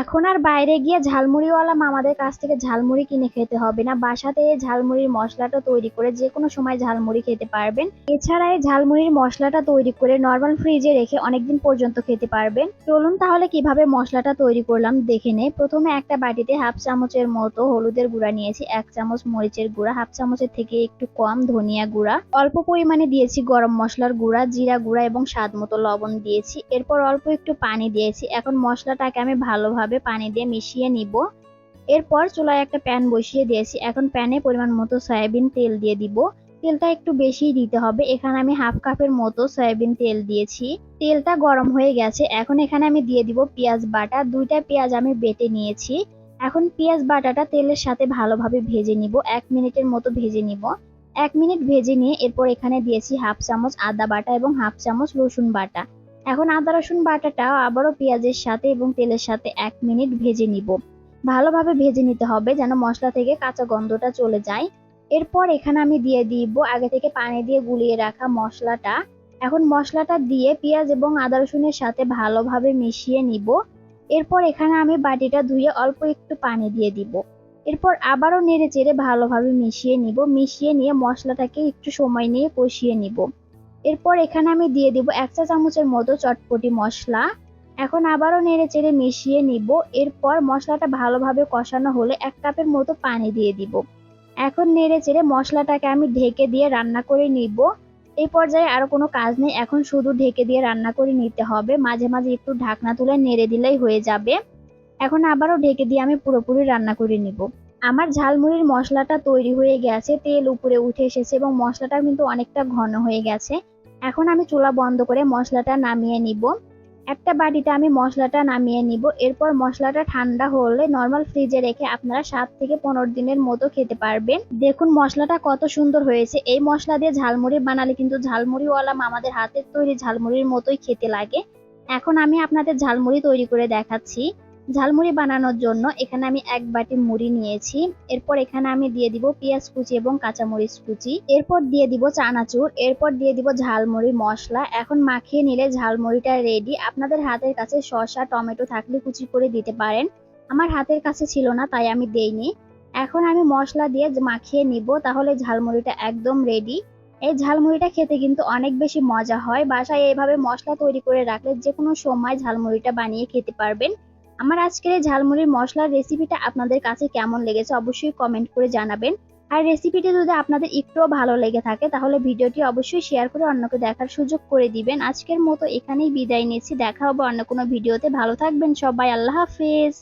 এখন আর বাইরে গিয়ে ঝালমুড়িওয়ালা মামাদের কাছ থেকে ঝালমুড়ি কিনে খেতে হবে না। বাসাতে ঝালমুড়ির মশলাটা তৈরি করে যে কোনো সময় ঝালমুড়ি খেতে পারবেন। এছাড়া এই ঝালমুড়ির মশলাটা তৈরি করে নর্মাল ফ্রিজে রেখে অনেকদিন পর্যন্ত খেতে পারবেন। চলুন তাহলে কীভাবে মশলাটা তৈরি করলাম দেখে নে প্রথমে একটা বাটিতে হাফ চামচের মতো হলুদের গুঁড়া নিয়েছি, এক চামচ মরিচের গুঁড়া, হাফ চামচের থেকে একটু কম ধনিয়া গুঁড়া, অল্প পরিমাণে দিয়েছি গরম মশলার গুঁড়া, জিরা গুঁড়া এবং স্বাদ মতো লবণ দিয়েছি। এরপর অল্প একটু পানি দিয়েছি। এখন মশলাটাকে আমি ভালোভাবে পানি দিয়ে মিশিয়ে নিব। এরপর চুলায় একটা প্যান বসিয়ে দিয়েছি। এখন প্যানে পরিমাণ মতো সয়াবিন তেল দিয়ে দিব। তেলটা একটু বেশি দিতে হবে। এখানে আমি হাফ কাপের মতো সয়াবিন তেল দিয়েছি। তেলটা গরম হয়ে গেছে। এখন এখানে আমি দিয়ে দিব পেঁয়াজ বাটা। দুইটা পেঁয়াজ আমি বেটে নিয়েছি। এখন পেঁয়াজ বাটাটা তেলের সাথে ভালোভাবে ভেজে নিব। এক মিনিটের মতো ভেজে নিব। এক মিনিট ভেজে নিয়ে এরপর এখানে দিয়েছি হাফ চামচ আদা বাটা এবং হাফ চামচ রসুন বাটা। এখন আদা, রসুন বাটাটাও আবারও পেঁয়াজের সাথে এবং তেলের সাথে এক মিনিট ভেজে নিব। ভালোভাবে ভেজে নিতে হবে যেন মশলা থেকে কাঁচা গন্ধটা চলে যায়। এরপর এখানে আমি দিয়ে দিব, আগে থেকে পানি দিয়ে গুলিয়ে রাখা মশলাটা। এখন মশলাটা দিয়ে পেঁয়াজ এবং আদা, রসুনের সাথে ভালোভাবে মিশিয়ে নিব। এরপর এখানে আমি বাটিটা ধুয়ে অল্প একটু পানি দিয়ে দিব। এরপর আবারও নেড়ে চেড়ে ভালোভাবে মিশিয়ে নিব। মিশিয়ে নিয়ে মশলাটাকে একটু সময় নিয়ে কষিয়ে নিব। এরপর এখানে আমি দিয়ে দিব এক চা চামচের মতো চটপটি মশলা। এখন আবারও নেড়ে চেড়ে মিশিয়ে নিব। এরপর মশলাটা ভালোভাবে কষানো হলে এক কাপের মতো পানি দিয়ে দিব। এখন নেড়ে চেড়ে মশলাটাকে আমি ঢেকে দিয়ে রান্না করে নিব। এই পর্যায়ে আর কোনো কাজ নেই। এখন শুধু ঢেকে দিয়ে রান্না করে নিতে হবে। মাঝে মাঝে একটু ঢাকনা তুলে নেড়ে দিলেই হয়ে যাবে। এখন আবারও ঢেকে দিয়ে আমি পুরোপুরি রান্না করে নিব। আমার ঝালমুড়ির মশলাটা তৈরি হয়ে গেছে। তেল উপরে উঠে এসেছে এবং মশলাটা কিন্তু অনেকটা ঘন হয়ে গেছে। এখন আমি চুলা বন্ধ করে মশলাটা নামিয়ে নিব। একটা বাটিতে আমি মশলাটা নামিয়ে নিব। এরপর মশলাটা ঠান্ডা হলে নর্মাল ফ্রিজে রেখে আপনারা সাত থেকে পনেরো দিনের মতো খেতে পারবেন। দেখুন মশলাটা কত সুন্দর হয়েছে। এই মশলা দিয়ে ঝালমুড়ি বানালে কিন্তু ঝালমুড়িওয়ালা আমাদের হাতের তৈরি ঝালমুড়ির মতোই খেতে লাগে। এখন আমি আপনাদের ঝালমুড়ি তৈরি করে দেখাচ্ছি। ঝালমুড়ি বানানোর জন্য এখানে আমি এক বাটি মুড়ি নিয়েছি। এরপর এখানে আমি দিয়ে দিব পেঁয়াজ কুচি এবং কাঁচামরিচ কুচি। এরপর দিয়ে দিব চানাচুর, এরপর দিয়ে দিব ঝালমুড়ি মশলা। এখন মাখিয়ে নিলে ঝালমুড়িটা রেডি আপনাদের হাতের কাছে শসা, টমেটো থাকলে কুচি করে দিতে পারেন। আমার হাতের কাছে ছিল না, তাই আমি দেইনি। এখন আমি মশলা দিয়ে মাখিয়ে নিব, তাহলে ঝালমুড়িটা একদম রেডি এই ঝালমুড়িটা খেতে কিন্তু অনেক বেশি মজা হয়। বাসায় এইভাবে মশলা তৈরি করে রাখলে যে কোনো সময় ঝালমুড়িটা বানিয়ে খেতে পারবেন। আমার আজকের এই ঝালমুড়ির মশলার রেসিপিটা আপনাদের কাছে কেমন লেগেছে অবশ্যই কমেন্ট করে জানাবেন। আর রেসিপিটি যদি আপনাদের একটুও ভালো লেগে থাকে, তাহলে ভিডিওটি অবশ্যই শেয়ার করে অন্যকে দেখার সুযোগ করে দিবেন। আজকের মতো এখানেই বিদায় নিচ্ছি। দেখা হবে অন্য কোনো ভিডিওতে। ভালো থাকবেন সবাই। আল্লাহ হাফেজ।